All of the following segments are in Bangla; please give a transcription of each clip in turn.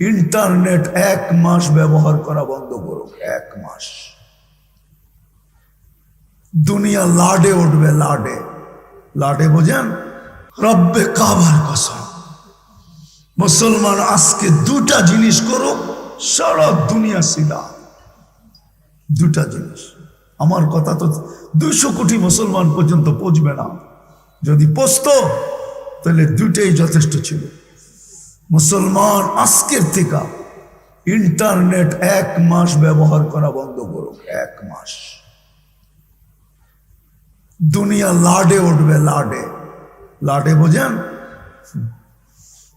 ইন্টারনেট এক মাস ব্যবহার করা বন্ধ করুক, এক মাস। দুনিয়া লাডে উঠবে, লাডে। লাডে বোঝেন? রব্বে কাবার কসম। মুসলমান আজকে দুটা জিনিস করুক, সারা দুনিয়া সিধা। দুটা জিনিস। আমার কথা তো দুইশো কোটি মুসলমান পর্যন্ত পৌঁছবে না। যদি পৌঁছত, তাহলে দুটাই যথেষ্ট ছিল। মুসলমান আজকের থেকে ইন্টারনেট এক মাস ব্যবহার করা বন্ধ করুক, এক মাস। দুনিয়া লাডে উঠবে, লাডে। লাডে বোঝেন?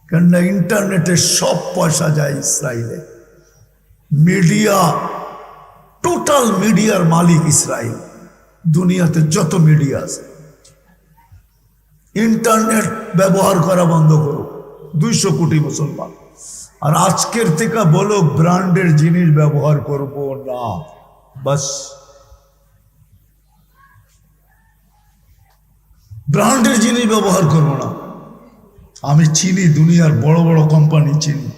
কেননা ইন্টারনেটে সব পয়সা যায় ইসরায়েলে মিডিয়া, টোটাল মিডিয়ার মালিক ইসরায়েল দুনিয়াতে যত মিডিয়া আছে। ইন্টারনেট ব্যবহার করা বন্ধ করো দুইশো কোটি মুসলমান। আর আজকের থেকে বলো, ব্র্যান্ডের জিনিস ব্যবহার করব না। বাস। ব্র্যান্ডের জিনিস ব্যবহার করব না। আমি চিনি, দুনিয়ার বড় বড় কোম্পানি চিনি।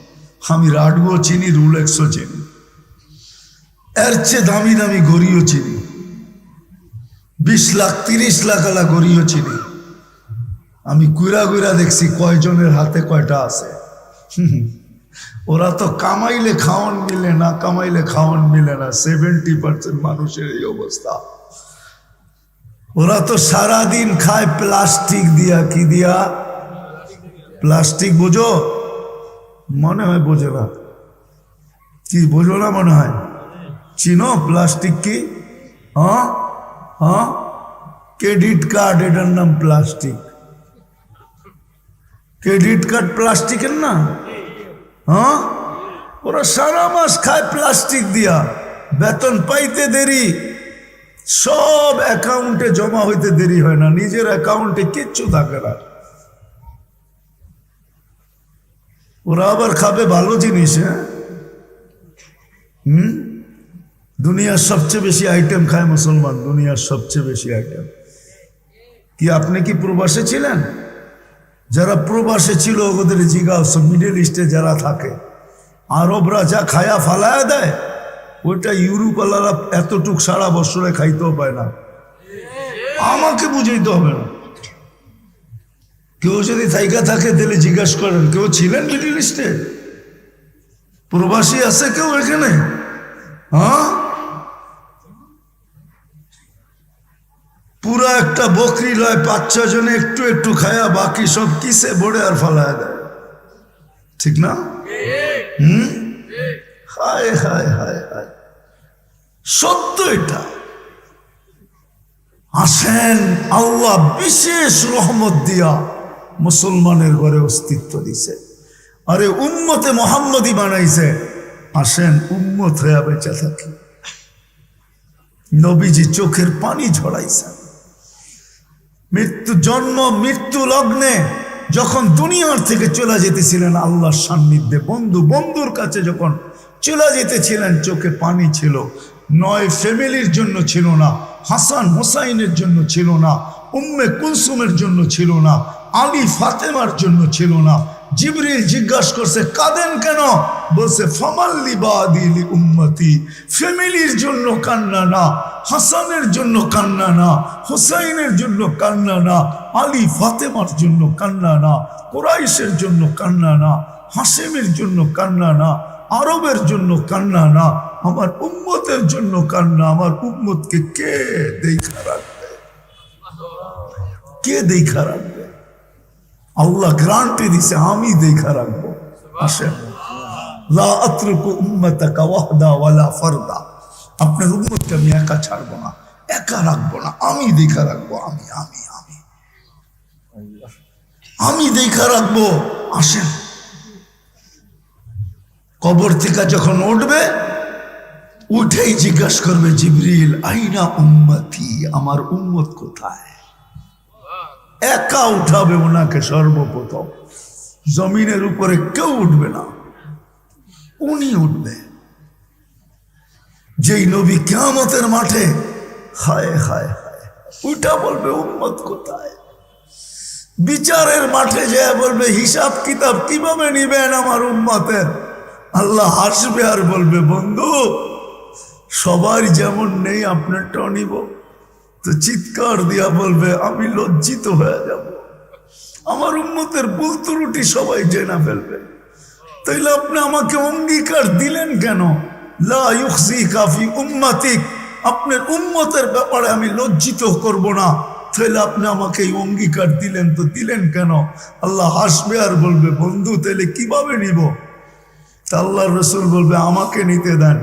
আমি রাডগো চিনি, রুলেক্সও চিনি। এর চেয়ে দামি দামি গড়িও চিনি। বিশ লাখ, তিরিশ লাখ আলা গড়িও চিনি। আমি কুইরা কুইরা দেখছি কয়জনের হাতে কয়টা আছে। ওরা তো কামাইলে খাওয়ান মিলে না, কামাইলে খাওয়ান মিলে না সেভেন্টি পার্সেন্ট মানুষের এই অবস্থা। ওরা তো সারাদিন খায় প্লাস্টিক দিয়া, কি দিয়া? প্লাস্টিক বোঝো? মনে হয় বোঝে না। কি বোঝো না মনে হয়? চিনো প্লাস্টিক কি? হ্যাঁ? হ্যাঁ? ক্রেডিট কার্ড, এটার নাম প্লাস্টিক। ক্রেডিট কার্ড প্লাস্টিকের না? হ্যাঁ? ওরা সারা মাস খায় প্লাস্টিক দিয়া। বেতন পাইতে দেরি। সব অ্যাকাউন্টে জমা হইতে দেরি হয় না। নিজের অ্যাকাউন্টে কিচ্ছু থাকে না। ওরা আবার খাবে ভালো জিনিস হ্যাঁ? হুম? দুনিয়ার সবচেয়ে বেশি আইটেম খায় মুসলমান। দুনিয়ার সবচেয়ে বেশি আইটেম কি আপনি কি প্রবাসে ছিলেন? যারা প্রবাসে ছিল, ওদের সব মিডল ইস্টে যারা থাকে, আরবরা যা খায়া ফালায়া দেয়, ওইটা ইউরোপ আলারা এতটুক সারা বছরে খাইতেও পায় না। আমাকে বুঝাইতে হবে না। কেউ যদি থাইকা থাকে, তাহলে জিজ্ঞাসা করেন, কেউ ছিলেন মিডিল ইস্টে প্রবাসী আছে কেউ এখানে? হ্যাঁ? পুরা একটা বকরি লয়, পাঁচ জনে একটু একটু খায়া বাকি সব কিসে বড়ে আর ফালায় দেয়। ঠিক না? হুম? হায় হায় হায় হায়। সত্য এটা। আসেন আল্লাহ বিশেষ রহমত দিয়া মুসলমানের ঘরে অস্তিত্ব দিছে। আরে উম্মতে মোহাম্মদী বানাইছে। আসেন উম্মত হয়ে বেঁচে থাকি। নবীজি চোখের পানি ঝরাইছেন। মৃত্যু জন্ম, মৃত্যু লগ্নে যখন দুনিয়ার থেকে চলে যেতেছিলেন আল্লাহর সান্নিধ্যে, বন্ধু, বন্ধুর কাছে যখন চলে যেতেছিলেন, চোখে পানি ছিল। নয় ফ্যামিলির জন্য ছিল না, হাসান হোসাইনের জন্য ছিল না, উম্মে কুলসুমের জন্য ছিল না, আলী ফাতেমার জন্য ছিল না জিবরিল জিজ্ঞাসা করছে, কাঁদেন কেন? বলছে, ফমাল্লি বাদিলি উম্মতি, ফ্যামিলির জন্য কান্না না, হাসানের জন্য কান্না না, হুসাইনের জন্য কান্না না, আলী ফাতেমার জন্য কান্না না, কোরাইশের জন্য কান্না না, হাসেমের জন্য কান্না না, আরবের জন্য কান্না না, আমার উম্মতের জন্য কান্না, আমার উম্মতকে কে দেখা রাখবে? কে দেখা রাখবে? আল্লাহ গ্রান্টি দিছে, আমি দেখা রাখব। আসেন। আপনার উম্মতকে আমি একা ছাড়বো না, একা রাখব না। আমি দেখা রাখব, আমি আমি আমি। আমি দেখা রাখব। আসেন। কবর থেকে যখন উঠবে, উঠেই জিজ্ঞাসা করবে, জিবরিল, আইনা উম্মতি? আমার উম্মত কোথায়? একা উঠাবে ওনাকে সর্বপ্রথম। জমিনের উপরে কেউ উঠবে না। উনি উঠবে। যেই নবী কেয়ামতের মাঠে, হায় হায় হায়, উঠা বলবে, উম্মত কোথায়? বিচারের মাঠে যে বলবে, হিসাব কিতাব কীভাবে নিবেন আমার উম্মতের? আল্লাহ হাসবে আর বলবে, বন্ধু, সবার যেমন নেই, আপনারটাও নিব। তো চিৎকার দিয়া বলবে, আমি লজ্জিত হয়ে যাব। আমার উন্মতের ভুল ত্রুটি সবাই জেনা ফেলবে। তাইলে আপনি আমাকে অঙ্গীকার দিলেন কেন? লা ইউখজি কাফি উম্মাতিক। আপনার উম্মতের ব্যাপারে আমি লজ্জিত করব না। তাহলে আপনি আমাকে এই অঙ্গীকার দিলেন, তো দিলেন কেন? আল্লাহ হাসবে আর বলবে, বন্ধু তাহলে কীভাবে নিব? তা আল্লাহ রসুল বলবে, আমাকে নিতে দেন।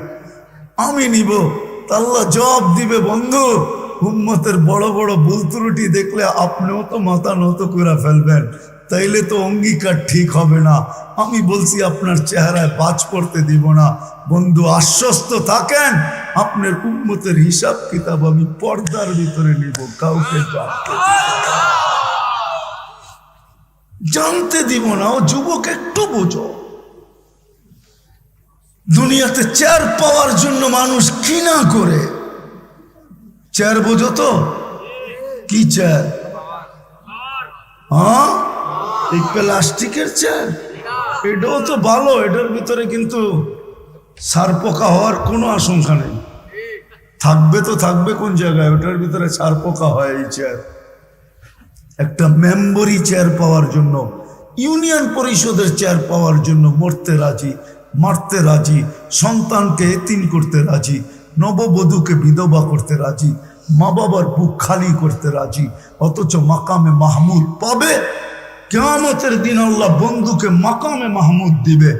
আমি নিব। তা আল্লাহ জবাব দিবে, বন্ধু উম্মতের বড় বড় ভুল ত্রুটি দেখলে আপনিও তো মাথা নত করে ফেলবেন। তাইলে তো অঙ্গীকার ঠিক হবে না। আমি বলছি আপনার চেহারায় বাজ পড়তে দিব না। বন্ধু, আশ্বস্ত থাকেন। আপনার উম্মতের হিসাব কিতাব আমি পর্দার ভিতরে নিব, কাউকে জানতে দিব না, ও যুবক একটু বোঝো। দুনিয়াতে চেয়ার পাওয়ার জন্য মানুষ কি না করে। চেয়ার বোঝো তো। কি চেয়ার? হ্যাঁ? এই প্লাস্টিকের চেয়ার? এটাও তো ভালো, এটার ভিতরে কিন্তু সার পোকা হওয়ার কোনো আশঙ্কা নেই। থাকবে তো থাকবে কোন জায়গায়, ওটার ভিতরে সার পোকা হয় এই চেয়ার। একটা মেম্বরি চেয়ার পাওয়ার জন্য, ইউনিয়ন পরিষদের চেয়ার পাওয়ার জন্য মরতে রাজি, মারতে রাজি, সন্তানকে এতিম করতে রাজি, নববধূকে বিধবা করতে রাজি মা বাবার বুক খালি করতে রাজি অথচ মাকামে মাহমুদ পাবে কেয়ামতের দিন আল্লাহ বন্ধুকে মাকামে মাহমুদ দিবে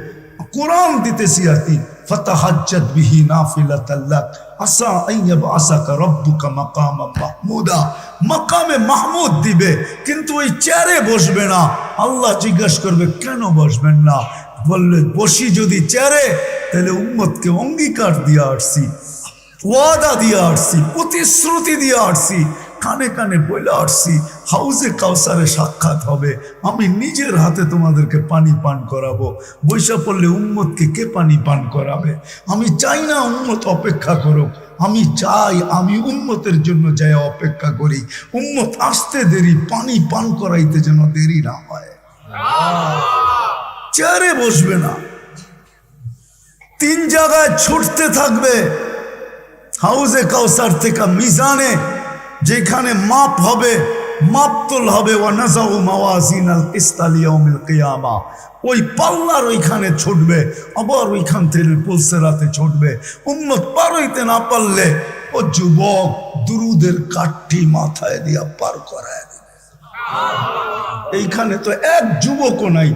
কোরআন দিতেছি আর কি ফতাহাজ্জাত বিহি নাফিলাতাল্লাক আসা আইয়াব আসাকা রব্বুকা মাকামা মাহমুদা মাকামে মাহমুদ দিবে কিন্তু ওই চেয়ারে বসবে না আল্লাহ জিজ্ঞেস করবে কেন বসবেন না বললে বসি যদি চেয়ারে তাহলে উম্মতকে অঙ্গীকার দিয়ে আসছি ওয়াদা দিয়ে আসছি, প্রতিশ্রুতি দিয়ে আসছি, কানে কানে বলে আসছি, হাউজে কাউসারে সাক্ষাৎ হবে। আমি নিজের হাতে তোমাদেরকে পানি পান করাবো, বৈশা পড়লে উম্মতকে কে পানি পান করাবে? আমি চাই না উম্মত অপেক্ষা করুক, আমি চাই আমি উম্মতের জন্য যাই অপেক্ষা করি। উম্মত আসতে দেরি, পানি পান করাইতে যেন দেরি না হয়। চেয়ারে বসবে না। তিন জায়গায় ছুটতে থাকবে হাউজে কাউসার থেকে মিজানে, যেখানে মাপ হবে, মাপতল হবে ওয়ানাজাউ মাওয়াজিন আল কিস্তালিয়াউমিল কিয়ামা। ওই পাল্লার ওইখানে ছুটবে, আবার ওইখান থেকে পুলসেরাতে ছুটবে। উম্মত পার হইতে না পারলে ও যুবক দুরুদের কাঠটি মাথায় দিয়া পার করায় এইখানে তো এক যুবকও নাই